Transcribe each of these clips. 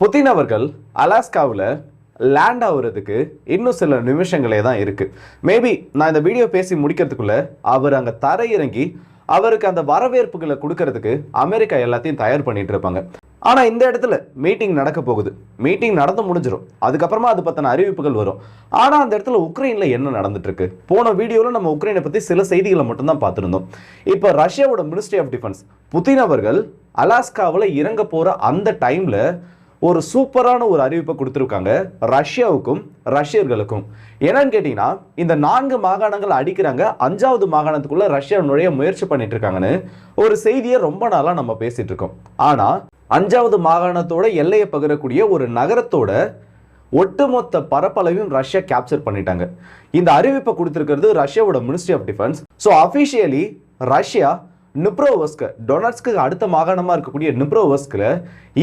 Putin அவர்கள் அலாஸ்காவில் land ஆகுறதுக்கு இன்னும் சில நிமிஷங்களே தான் இருக்குது மேபி நான் இந்த வீடியோ பேசி முடிக்கிறதுக்குள்ளே அவர் அங்கே தரையிறங்கி அவருக்கு அந்த வரவேற்புகளை கொடுக்கறதுக்கு அமெரிக்கா எல்லாத்தையும் தயார் பண்ணிட்டு இருப்பாங்க. ஆனால் இந்த இடத்துல மீட்டிங் நடக்க போகுது. மீட்டிங் நடந்து முடிஞ்சிடும் அதுக்கப்புறமா அது பற்றின அறிவிப்புகள் வரும். ஆனால் அந்த இடத்துல உக்ரைனில் என்ன நடந்துட்டுருக்கு போன வீடியோவில் நம்ம உக்ரைனை பற்றி சில செய்திகளை மட்டும்தான் பார்த்துருந்தோம். இப்போ ரஷ்யாவோட மினிஸ்ட்ரி ஆஃப் டிஃபென்ஸ் புதின் அவர்கள் அலாஸ்காவில் இறங்க போகிற அந்த டைமில் ஒரு சூப்பரான ஒரு அறிவிப்பை கொடுத்துருக்காங்க ரஷ்யாவுக்கும் ரஷ்யர்களுக்கும். என்னன்னு கேட்டிங்கன்னா இந்த நான்கு மாகாணங்கள் அடிக்கிறாங்க அஞ்சாவது மாகாணத்துக்குள்ள ரஷ்யா நுழைய முயற்சி பண்ணிட்டு இருக்காங்கன்னு ஒரு செய்தியை ரொம்ப நாளாக நம்ம பேசிட்டு இருக்கோம் ஆனா அஞ்சாவது மாகாணத்தோட எல்லையை பகிரக்கூடிய ஒரு நகரத்தோட ஒட்டுமொத்த பரப்பளவையும் ரஷ்யா கேப்சர் பண்ணிட்டாங்க. இந்த அறிவிப்பை கொடுத்துருக்கிறது ரஷ்யாவோட ministry of defence so officially Russia Dnipropetrovsk டொனட்ஸ்க்கு அடுத்த மாகாணமா இருக்கக்கூடிய நிப்ரோவஸ்கில்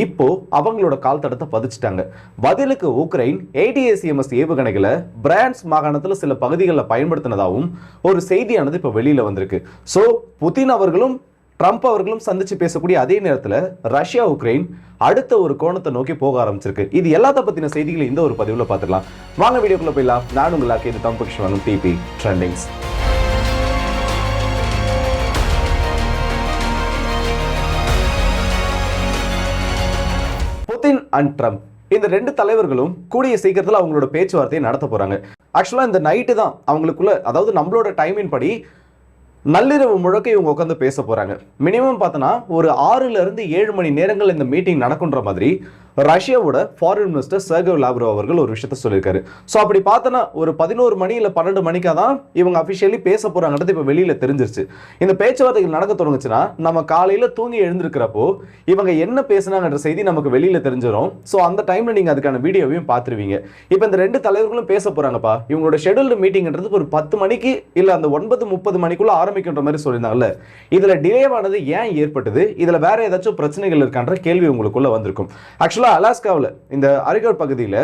இப்போ அவங்களோட கால் தடத்தை பதிச்சிட்டாங்க. பதிலுக்கு உக்ரைன் ஏடிஏசிஎம்எஸ் ஏவுகணைகளை பிரான்ஸ் மாகாணத்தில் சில பகுதிகளில் பயன்படுத்தினதாகவும் ஒரு செய்தியானது இப்போ வெளியில வந்திருக்கு. ஸோ புதின் அவர்களும் ட்ரம்ப் அவர்களும் சந்திச்சு பேசக்கூடிய அதே நேரத்தில் ரஷ்யா உக்ரைன் அடுத்த ஒரு கோணத்தை நோக்கி போக ஆரம்பிச்சிருக்கு. இது எல்லாத்த பத்தின செய்திகளை இந்த ஒரு பதிவில் பார்த்துக்கலாம். வாங்க வீடியோக்குள்ள போயிடலாம். நான் உங்களுக்கு இது Thambu Krishnan DP trendings and Trump இந்த ரெண்டு தலைவர்களும் கூடிய சீக்கிரத்தில் அவங்களோட பேச்சுவார்த்தையை நடத்த போறாங்க. ஆக்சுவலாக இந்த நைட்டு தான் அவங்களுக்குள்ள அதாவது நம்மளோட டைமின் படி நள்ளிரவு முழக்க இவங்க உட்காந்து பேச போறாங்க. மினிமம் பார்த்தோன்னா ஒரு ஆறுல இருந்து ஏழு மணி நேரங்கள் இந்த மீட்டிங் நடக்குன்ற மாதிரி ரஷ்யாவோட ஃபாரின் மினிஸ்டர் சர்கவ் லாவ்ரோ அவர்கள் ஒரு விஷயத்த சொல்லியிருக்காரு. ஸோ அப்படி பார்த்தோன்னா ஒரு பதினோரு மணி இல்லை பன்னெண்டு மணிக்காக தான் இவங்க அஃபிஷியலி பேச போறாங்கன்றது இப்போ வெளியில தெரிஞ்சிருச்சு. இந்த பேச்சுவார்த்தைகள் நடக்க தொடங்குச்சுன்னா நம்ம காலையில் தூங்கி எழுந்திருக்கிறப்போ இவங்க என்ன பேசுனாங்கன்ற செய்தி நமக்கு வெளியில தெரிஞ்சிடும் ஸோ அந்த டைம்ல நீங்க அதுக்கான வீடியோவையும் பார்த்துருவீங்க. இப்போ இந்த ரெண்டு தலைவர்களும் பேச போறாங்கப்பா. இவங்களோட ஷெடியூல்டு மீட்டிங்ன்றது ஒரு பத்து மணிக்கு இல்ல அந்த ஒன்பது முப்பது மணிக்குள்ள ஆரம்பிக்கின்ற மாதிரி சொல்லியிருந்தாங்கல்ல. இதுல டிலேவானது ஏன் ஏற்பட்டது? இதுல வேற ஏதாச்சும் பிரச்சனைகள் இருக்கான்ற கேள்வி உங்களுக்குள்ள வந்திருக்கும். ஆக்சுவலாக அலாஸ்காவில் இந்த அரிகர் பகுதியில்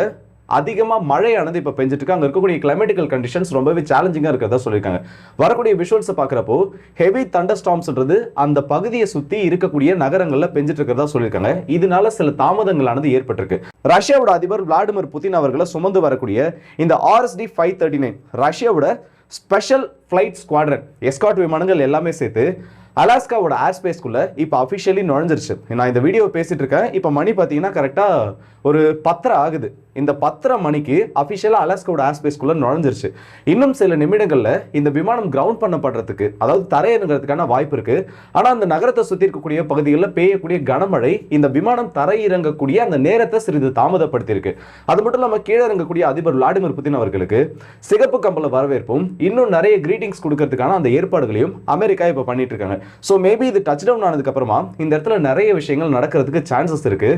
அதிகமாக மழையானது இப்போ பெஞ்சிட்டு இருக்கு அங்கே இருக்கக்கூடிய கிளைமேட்டிக்கல் கண்டிஷன்ஸ் ரொம்பவே சேலஞ்சிங்காக இருக்கிறதா சொல்லியிருக்காங்க. வரக்கூடிய விஷுவல்ஸை பார்க்குறப்போ ஹெவி தண்டர் ஸ்டாம்ஸ்ன்றது அந்த பகுதியை சுற்றி இருக்கக்கூடிய நகரங்களில் பெஞ்சிட்டு இருக்கிறதா சொல்லியிருக்காங்க. இதனால சில தாமதங்களானது ஏற்பட்டிருக்கு. ரஷ்யாவோட அதிபர் விளாடிமிர் புதின் அவர்களை சுமந்து வரக்கூடிய இந்த ஆர்எஸ்டி ஃபைவ் தேர்ட்டி நைன் ரஷ்யாவோட ஸ்பெஷல் ஃப்ளைட் ஸ்குவாட்ரன் எஸ்காட் விமானங்கள் எல்லாமே சேர்த்து அலாஸ்காவோட ஏர் ஸ்பேஸ்க்குள்ள இப்போ அஃபிஷியலி நுழைஞ்சிருச்சு. நான் இந்த வீடியோ பேசிட்டு இருக்கேன். இப்போ மணி பார்த்தீங்கன்னா கரெக்டாக ஒரு பத்தரை ஆகுது. இந்த பத்தரை மணிக்கு அஃபிஷியலாக அலாஸ்காவோட ஏர் ஸ்பேஸ்க்குள்ளே நுழைஞ்சிருச்சு. இன்னும் சில நிமிடங்களில் இந்த விமானம் கிரவுண்ட் பண்ணப்படுறதுக்கு அதாவது தரையிறங்கிறதுக்கான வாய்ப்பு இருக்கு. ஆனால் அந்த நகரத்தை சுற்றி இருக்கக்கூடிய பகுதிகளில் பெய்யக்கூடிய கனமழை இந்த விமானம் தரையிறங்கக்கூடிய அந்த நேரத்தை சிறிது தாமதப்படுத்தியிருக்கு. அது மட்டும் இல்லாமல் கீழே இறங்கக்கூடிய அதிபர் விளாடிமிர் புதின் அவர்களுக்கு சிகப்பு கம்பல வரவேற்பும் இன்னும் நிறைய கிரீட்டிங்ஸ் கொடுக்கறதுக்கான அந்த ஏற்பாடுகளையும் அமெரிக்கா இப்போ பண்ணிட்டு இருக்காங்க. ஸோ மேபி இது டச் டவுன் ஆனதுக்கப்புறமா இந்த இடத்துல நிறைய விஷயங்கள் நடக்கிறதுக்கு சான்சஸ் இருக்கு.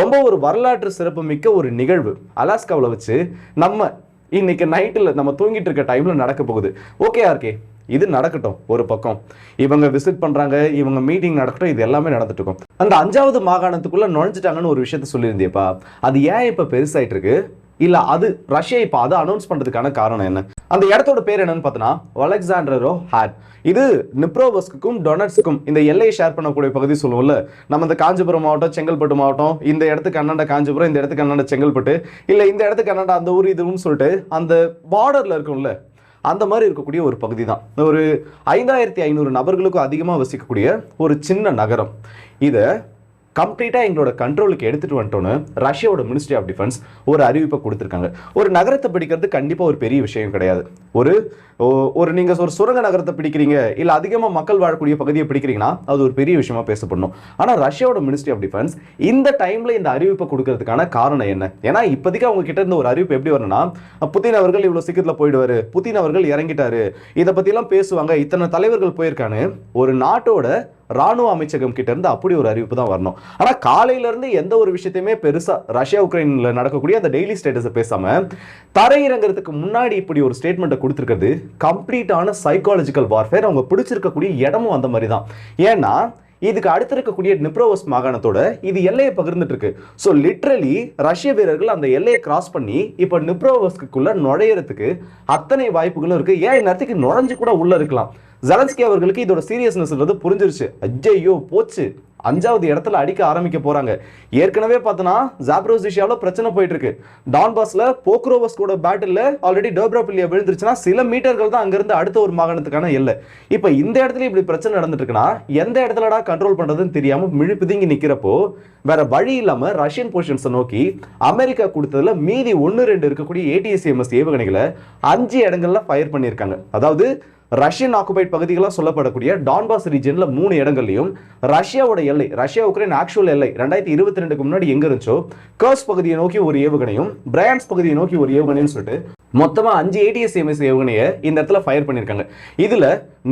ரொம்ப ஒரு வரலாற்று சிறப்பு மிக்க ஒரு நிகழ்வு. அலாஸ்காவில் வச்சு நம்ம இன்னைக்கு நைட்டில் நம்ம தூங்கிட்டு இருக்க டைம்ல நடக்க போகுது. ஓகே ஆர்கே இது நடக்கட்டும் ஒரு பக்கம். இவங்க விசிட் பண்றாங்க இவங்க மீட்டிங் நடக்கட்டும் இது எல்லாமே நடந்துட்டு இருக்கும். அந்த அஞ்சாவது மாகாணத்துக்குள்ள நுழைஞ்சிட்டாங்கன்னு ஒரு விஷயத்த சொல்லியிருந்தியப்பா. அது ஏன் இப்ப பெருசாயிட்டு இருக்கு? இல்ல அது ரஷ்யா இப்ப அதை அனௌன்ஸ் பண்றதுக்கான காரணம் என்ன? அந்த இடத்தோட பேர் என்னன்னு பார்த்தோன்னா அலெக்சாண்டரோ ஹேட். இது நிப்ரோவஸ்க்கும் டொனட்ஸ்க்கும் இந்த எல்லையை ஷேர் பண்ணக்கூடிய பகுதி சொல்லுவோம்ல. நம்ம இந்த காஞ்சிபுரம் மாவட்டம் செங்கல்பட்டு மாவட்டம் இந்த இடத்துக்கு அண்ணாண்ட காஞ்சிபுரம் இந்த இடத்துக்கு அண்ணாண்ட செங்கல்பட்டு இல்லை இந்த இடத்துக்கு அண்ணாண்ட அந்த ஊர் இதுன்னு சொல்லிட்டு அந்த பார்டரில் இருக்கும்ல அந்த மாதிரி இருக்கக்கூடிய ஒரு பகுதி தான். ஒரு ஐந்தாயிரத்தி ஐநூறு நபர்களுக்கும் அதிகமாக வசிக்கக்கூடிய ஒரு சின்ன நகரம். இதை கம்ப்ளீட்டாக எங்களோட கண்ட்ரோலுக்கு எடுத்துகிட்டு வந்துட்டோன்னு ரஷ்யாவோட மினிஸ்ட்ரி ஆஃப் டிஃபென்ஸ் ஒரு அறிவிப்பை கொடுத்துருக்காங்க. ஒரு நகரத்தை பிடிக்கிறது கண்டிப்பாக ஒரு பெரிய விஷயம் கிடையாது. ஒரு ஓ- ஒரு நீங்கள் ஒரு சுரங்க நகரத்தை பிடிக்கிறீங்க இல்லை அதிகமாக மக்கள் வாழக்கூடிய பகுதியை பிடிக்கிறீங்கன்னா அது ஒரு பெரிய விஷயமா பேசப்படணும். ஆனால் ரஷ்யாவோட மினிஸ்ட்ரி ஆஃப் டிஃபென்ஸ் இந்த டைமில் இந்த அறிவிப்பை கொடுக்கறதுக்கான காரணம் என்ன? ஏன்னா இப்போதைக்கு அவங்க கிட்ட இருந்த ஒரு அறிவிப்பு எப்படி வரணும்னா புத்தின் அவர்கள் இவ்வளோ சீக்கிரத்தில் போயிடுவாரு புத்தின் அவர்கள் இறங்கிட்டாரு இதை பற்றிலாம் பேசுவாங்க இத்தனை தலைவர்கள் போயிருக்கான்னு ஒரு நாட்டோட ராணுவ அமைச்சகம் கிட்ட இருந்து அப்படி ஒரு அறிவிப்பு தான் வரணும். ஆனால் காலையில இருந்து எந்த ஒரு விஷயத்தையுமே பெருசா ரஷ்யா உக்ரைன்ல நடக்கக்கூடிய அந்த டெய்லி ஸ்டேட்டஸை பேசாம தரையிறங்கிறதுக்கு முன்னாடி இப்படி ஒரு ஸ்டேட்மெண்ட்டை கொடுத்துருக்கிறது. கம்ப்ளீட்டான சைக்காலஜிக்கல் வார்ஃபேர் அவங்க பிடிச்சிருக்கக்கூடிய இடமும் அந்த மாதிரி தான் ஏன்னா இதுக்கு அடுத்து இருக்கக்கூடிய நிப்ரோவஸ் மாகாணத்தோட இது எல்லையை பகிர்ந்துட்டு இருக்கு ஸோ லிட்ரலி ரஷ்ய வீரர்கள் அந்த எல்லையை கிராஸ் பண்ணி இப்போ நிப்ரோவஸ்க்குள்ள நுழையிறதுக்கு அத்தனை வாய்ப்புகளும் இருக்கு. ஏன் இந்நேரத்துக்கு நுழைஞ்சு கூட உள்ள இருக்கலாம்? ஜலன்ஸ்கி அவர்களுக்கு இதோட சீரியஸ்னஸ்ன்றது புரிஞ்சிருச்சு. அஜ்ஜையோ போச்சு. அஞ்சாவது இடத்துல அடிக்க ஆரம்பிக்க போறாங்க. ஏற்கனவே பார்த்தோன்னா ஜாப்ரோசிஷியாவில் பிரச்சனை போயிட்டு இருக்கு டான்பாஸ்ல போக்ரோவஸ் கூட பேட்டில் ஆல்ரெடி டோப்ராபில்லியா விழுந்துருச்சுன்னா சில மீட்டர்கள் தான் அங்கிருந்து அடுத்த ஒரு மாகாணத்துக்கான எல்லை. இப்போ இந்த இடத்துல இப்படி பிரச்சனை நடந்துட்டு இருக்குன்னா எந்த இடத்துலடா கண்ட்ரோல் பண்றதுன்னு தெரியாம மிழி பிதுங்கி நிக்கிறப்போ வேற வழி இல்லாம ரஷ்யன் பொசிஷன்ஸை நோக்கி அமெரிக்கா கொடுத்ததுல மீதி ஒன்று ரெண்டு இருக்கக்கூடிய ஏடிஎஸ்எம்எஸ் ஏவுகணைகளை அஞ்சு இடங்கள்ல ஃபயர் பண்ணியிருக்காங்க. அதாவது ரஷ்யன் ஆக்குபைட் பகுதிகளாக சொல்லப்படக்கூடிய டான்பாஸ் ரீஜனில் மூணு இடங்கள்லையும் ரஷ்யாவோட எல்லை ரஷ்யா உக்ரைன் ஆக்சுவல் எல்லை ரெண்டாயிரத்தி இருபத்தி ரெண்டுக்கு முன்னாடி எங்க இருந்துச்சோ? கர்ஸ் பகுதியை நோக்கி ஒரு ஏவுகணையும் பிரான்ஸ் பகுதியை நோக்கி ஒரு ஏவுகணையும் சொல்லிட்டு மொத்தமா அஞ்சு ஏடிஎஸ்எம்எஸ் ஏவுகணையை இந்த இடத்துல ஃபயர் பண்ணியிருக்காங்க இதுல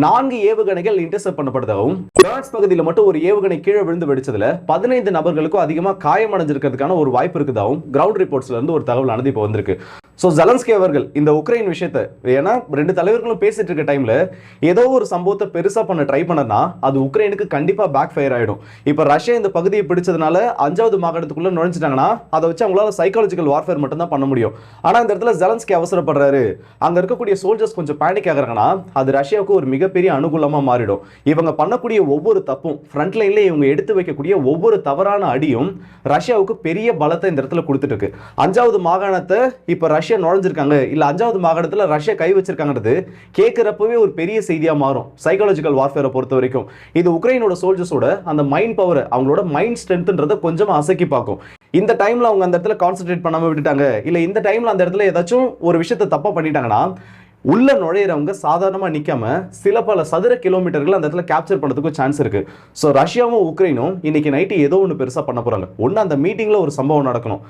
நான்கு ஏவுகணைகள் இன்டர்செப்ட் பண்ணப்பட்டதாகவும் பிரான்ஸ் பகுதியில் மட்டும் ஒரு ஏவுகணை கீழே விழுந்து வெடிச்சதுல பதினைந்து நபர்களுக்கும் அதிகமா காயமடைஞ்சிருக்கிறதுக்கான ஒரு வாய்ப்பு இருக்குதாகவும் கிரவுண்ட் ரிப்போர்ட்ஸ்ல இருந்து ஒரு தகவல் ஆனது இப்போ வந்திருக்கு. ஸோ ஜலன்ஸ்கி அவர்கள் இந்த உக்ரைன் விஷயத்தை ஏன்னா ரெண்டு தலைவர்களும் பேசிட்டு இருக்க டைம்ல ஏதோ ஒரு சம்பவத்தை பெருசா பண்ண ட்ரை பண்ணனா அது உக்ரைனுக்கு கண்டிப்பா பேக் ஃபயர் ஆயிடும். இப்போ ரஷ்யா இந்த பகுதியை பிடிச்சதுனால அஞ்சாவது மாகாணத்துக்குள்ளே நுழைஞ்சிட்டாங்கன்னா அதை வச்சு அவங்களால சைக்காலஜிக்கல் வார்ஃபேர் மட்டும் தான் பண்ண முடியும். ஆனா இந்த இடத்துல ஜலன்ஸ்கி அவசரப்படுறாரு. அங்க இருக்கக்கூடிய சோல்ஜர்ஸ் கொஞ்சம் பேனிக் ஆகிறாங்கன்னா அது ரஷ்யாவுக்கு ஒரு மிகப்பெரிய அனுகூலமா மாறிடும். இவங்க பண்ணக்கூடிய ஒவ்வொரு தப்பும் ஃப்ரண்ட் லைன்ல இவங்க எடுத்து வைக்கக்கூடிய ஒவ்வொரு தவறான அடியும் ரஷ்யாவுக்கு பெரிய பலத்தை இந்த இடத்துல கொடுத்துட்டு இருக்கு. அஞ்சாவது மாகாணத்தை இப்ப ரஷ்யா நுழைஞ்சிருக்காங்க. இல்ல அஞ்சாவது மாகாணத்தில் ரஷ்யா கை வச்சிருக்காங்கிறது கேட்குறப்பவே ஒரு பெரிய செய்தியா மாறும். சைக்காலஜிக்கல் வார்ஃபேரை பொறுத்த வரைக்கும். இது உக்ரைனோட சோல்ஜர்ஸோட அந்த மைண்ட் பவர் அவங்களோட மைண்ட் ஸ்ட்ரென்த்ன்றதை கொஞ்சமாக அசக்கி பார்க்கும். இந்த டைமில் அவங்க அந்த இடத்துல கான்சென்ட்ரேட் பண்ணாமல் விட்டுட்டாங்க. இல்லை இந்த டைமில் அந்த இடத்துல ஏதாச்சும் ஒரு விஷயத்தை தப்பாக பண்ணிட்டாங்கன்னா உள்ள நுழையிறவங்க சாதாரணமாக நிற்காம சில பல சதுர கிலோமீட்டர்கள் அந்த இடத்துல கேப்சர் பண்ணுறதுக்கும் சான்ஸ் இருக்குது ஸோ ரஷ்யாவும் உக்ரைனும் இன்னைக்கு நைட்டு ஏதோ ஒன்று பெருசாக பண்ண போகிறாங்க ஒன்று அந்த மீட்டிங்கில் ஒரு சம்பவம் நடக்கணும்.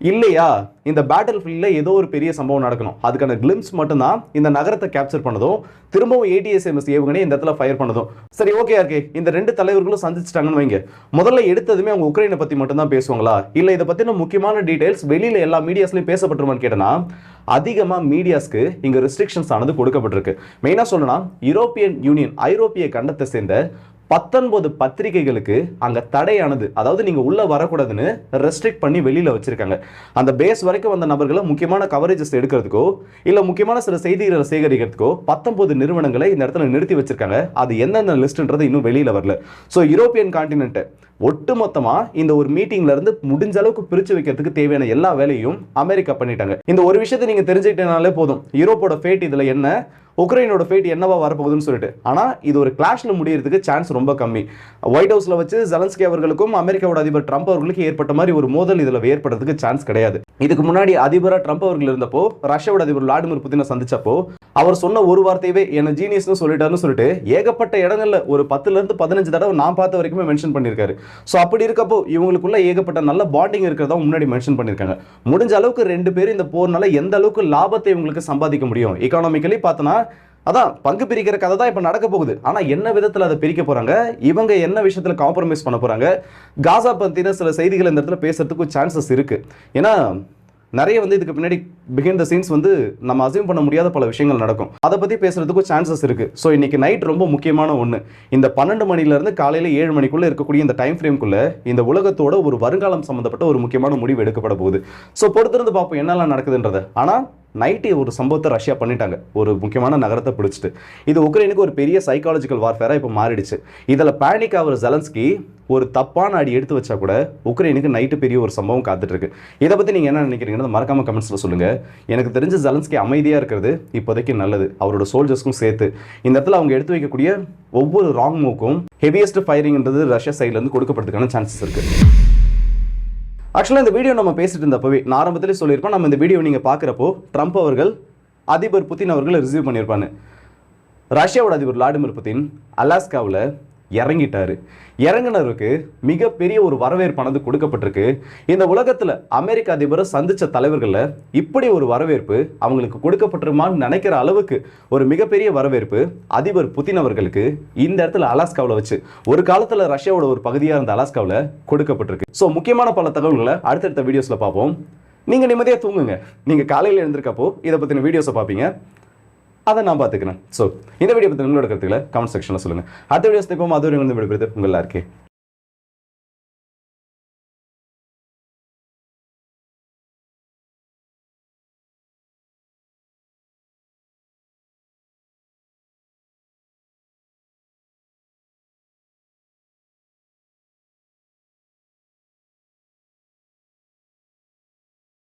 இல்லையா? இந்த பேட்டில் ஃபீல்டில் ஏதோ ஒரு பெரிய சம்பவம் நடக்கணும். அதுக்கான கிளிம்ஸ் மட்டும்தான் இந்த நகரத்தை கேப்சர் பண்ணதும் திரும்பவும் ஏடிஎஸ்எம்எஸ் ஏவுகணை இந்த இடத்துல ஃபயர் பண்ணதும். சரி ஓகே இருக்கே இந்த ரெண்டு தலைவர்களும் சந்திச்சிட்டாங்கன்னு வைங்க. முதல்ல எடுத்ததுமே அவங்க உக்ரைனை பற்றி மட்டும்தான் பேசுவாங்களா? இல்லை இதை பற்றின முக்கியமான டீடைல்ஸ் வெளியில் எல்லா மீடியாஸ்லையும் பேசப்பட்டுருமான்னு கேட்டனா? அதிகமாக மீடியாஸ்க்கு இங்கே ரெஸ்ட்ரிக்ஷன்ஸ் ஆனது கொடுக்கப்பட்டிருக்கு. மெயினாக சொல்லணும்னா யூரோப்பியன் யூனியன் ஐரோப்பிய கண்டத்தை சேர்ந்த பத்தொன்பது பத்திரிகைகளுக்கு அங்க தடையானது. அதாவது நீங்க உள்ள வரக்கூடாதுன்னு ரெஸ்ட்ரிக்ட் பண்ணி வெளியில வச்சிருக்காங்க. அந்த பேஸ் வரைக்கும் வந்த நபர்களை முக்கியமான கவரேஜஸ் எடுக்கிறதுக்கோ இல்ல முக்கியமான சில செய்திகளை சேகரிக்கிறதுக்கோ பத்தொன்பது நிறுவனங்களை இந்த இடத்துல நிறுத்தி வச்சிருக்காங்க. அது எந்தெந்த லிஸ்ட்ன்றது இன்னும் வெளியில வரல. ஸோ யூரோப்பியன் கான்டினென்ட் ஒட்டுமொத்தமா இந்த ஒரு மீட்டிங்ல இருந்து முடிஞ்ச அளவுக்கு பிரிச்சு வைக்கிறதுக்கு தேவையான எல்லா வேலையும் அமெரிக்கா பண்ணிட்டாங்க. இந்த ஒரு விஷயத்தை நீங்க தெரிஞ்சுக்கிட்டனாலே போதும். யூரோப்போட ஃபேட் இதுல என்ன? உக்ரைனோட ஃபேட் என்னவா வரப்போகுதுன்னு சொல்லிட்டு. ஆனால் இது ஒரு கிளாஷில் முடியறதுக்கு சான்ஸ் ரொம்ப கம்மி. ஒயிட் ஹவுஸில் வச்சு ஜலன்ஸ்கி அவர்களுக்கும் அமெரிக்காவோட அதிபர் ட்ரம்ப் அவர்களுக்கு ஏற்பட்ட மாதிரி ஒரு மோதல் இதில் ஏற்படுறதுக்கு சான்ஸ் கிடையாது. இதுக்கு முன்னாடி அதிபராக ட்ரம்ப் அவர்கள் இருந்தப்போ ரஷ்யாவோட அதிபர் விளாடிமிர் புதினை சந்திச்சப்போ அவர் சொன்ன ஒரு வார்த்தையவே என்ன ஜீனியஸ்னு சொல்லிட்டாருன்னு சொல்லிட்டு ஏகப்பட்ட இடங்களில் ஒரு பத்துலேருந்து பதினஞ்சு தடவை நான் பார்த்த வரைக்குமே மென்ஷன் பண்ணியிருக்காரு. ஸோ அப்படி இருக்கப்போ இவங்களுக்குள்ள ஏகப்பட்ட நல்ல பாண்டிங் இருக்கிறதா முன்னாடி மென்ஷன் பண்ணியிருக்காங்க. முடிஞ்ச அளவுக்கு ரெண்டு பேரும் இந்த போர்னால எந்த அளவுக்கு லாபத்தை இவங்களுக்கு சம்பாதிக்க முடியும்? எக்கானாமிக்கலி பார்த்தோன்னா அதான் பங்கு பிரிக்கிற கதை தான் இப்போ நடக்க போகுது. ஆனால் என்ன விதத்தில் அதை பிரிக்க போகிறாங்க இவங்க என்ன விஷயத்தில் காம்ப்ரமைஸ் பண்ண போகிறாங்க காசா பற்றின சில செய்திகள் இந்த இடத்துல பேசுறதுக்கு சான்சஸ் இருக்குது ஏன்னா நிறைய வந்து இதுக்கு பின்னாடி பிகைண்ட் த சீன்ஸ் வந்து நம்ம அசியூம் பண்ண முடியாத பல விஷயங்கள் நடக்கும். அதை பற்றி பேசுறதுக்கும் சான்சஸ் இருக்குது ஸோ இன்றைக்கி நைட் ரொம்ப முக்கியமான ஒன்று இந்த பன்னெண்டு மணிலேருந்து காலையில் ஏழு மணிக்குள்ளே இருக்கக்கூடிய இந்த டைம் ஃப்ரேம்குள்ளே இந்த உலகத்தோட ஒரு வருங்காலம் சம்மந்தப்பட்ட ஒரு முக்கியமான முடிவு எடுக்கப்பட போகுது. ஸோ பொறுத்திருந்து பார்ப்போம் என்னெல்லாம் நடக்குதுன்றதை. ஆனால் நைட்டு ஒரு சம்பவத்தை ரஷ்யா பண்ணிட்டாங்க. ஒரு முக்கியமான நகரத்தை பிடிச்சிட்டு. இது உக்ரைனுக்கு ஒரு பெரிய சைக்காலஜிக்கல் வார்ஃபேராக இப்போ மாறிடுச்சு. இதில் பேனிக் ஆகிற ஜெலன்ஸ்கி ஒரு தப்பான அடி எடுத்து வச்சா கூட உக்ரைனுக்கு நைட்டு பெரிய ஒரு சம்பவம் காத்துட்ருக்கு இதை பற்றி நீங்கள் என்ன நினைக்கிறீங்கன்னு மறக்காமல் கமெண்ட்ஸில் சொல்லுங்கள் எனக்கு தெரிஞ்ச ஜலன்ஸ்கி அமைதியாக இருக்கிறது இப்போதைக்கு நல்லது. அவரோட சோல்ஜர்ஸ்க்கும் சேர்த்து. இந்த இடத்துல அவங்க எடுத்து வைக்கக்கூடிய ஒவ்வொரு ராங் மூக்கும் ஹெவியஸ்ட் ஃபைரிங்ன்றது ரஷ்யா சைட்லேருந்து கொடுக்கப்படுறதுக்கான சான்சஸ் இருக்குது ஆக்சுவலாக இந்த வீடியோ நம்ம பேசிட்டு இருந்தப்பவே நான் ஆரம்பத்திலே சொல்லியிருப்போம் நம்ம இந்த வீடியோ நீங்கள் பார்க்குறப்போ ட்ரம்ப் அவர்கள் அதிபர் புத்தின் அவர்கள் ரிசீவ் பண்ணியிருப்பாங்க ரஷ்யாவோட அதிபர் விளாடிமிர் புத்தின் அலாஸ்காவில் இறங்கிட்டாரு. இறங்கினருக்கு மிகப்பெரிய ஒரு வரவேற்பானது கொடுக்கப்பட்டிருக்கு. இந்த உலகத்தில் அமெரிக்க அதிபரை சந்திச்ச தலைவர்களில் இப்படி ஒரு வரவேற்பு அவங்களுக்கு கொடுக்கப்பட்டிருமான்னு நினைக்கிற அளவுக்கு ஒரு மிகப்பெரிய வரவேற்பு அதிபர் புதின் அவர்களுக்கு இந்த இடத்துல அலாஸ்காவில் வச்சு ஒரு காலத்தில் ரஷ்யாவோட ஒரு பகுதியாக இருந்த அலாஸ்காவில் கொடுக்கப்பட்டிருக்கு. ஸோ முக்கியமான பல தகவல்களை அடுத்தடுத்த வீடியோஸில் பார்ப்போம். நீங்கள் நிம்மதியாக தூங்குங்க. நீங்கள் காலையில் எழுந்திருக்கப்போ இதை பற்றின வீடியோஸை பார்ப்பீங்க. அதை நான் பார்த்துக்கிறேன். ஸோ இந்த வீடியோ பற்றி உங்களோட கருத்துக்களை கமெண்ட் செக்ஷனில் சொல்லுங்கள் அடுத்த வீடியோ இப்போ அது வரைக்கும் வந்து விடுபடுது உங்கள் எல்லாருக்கே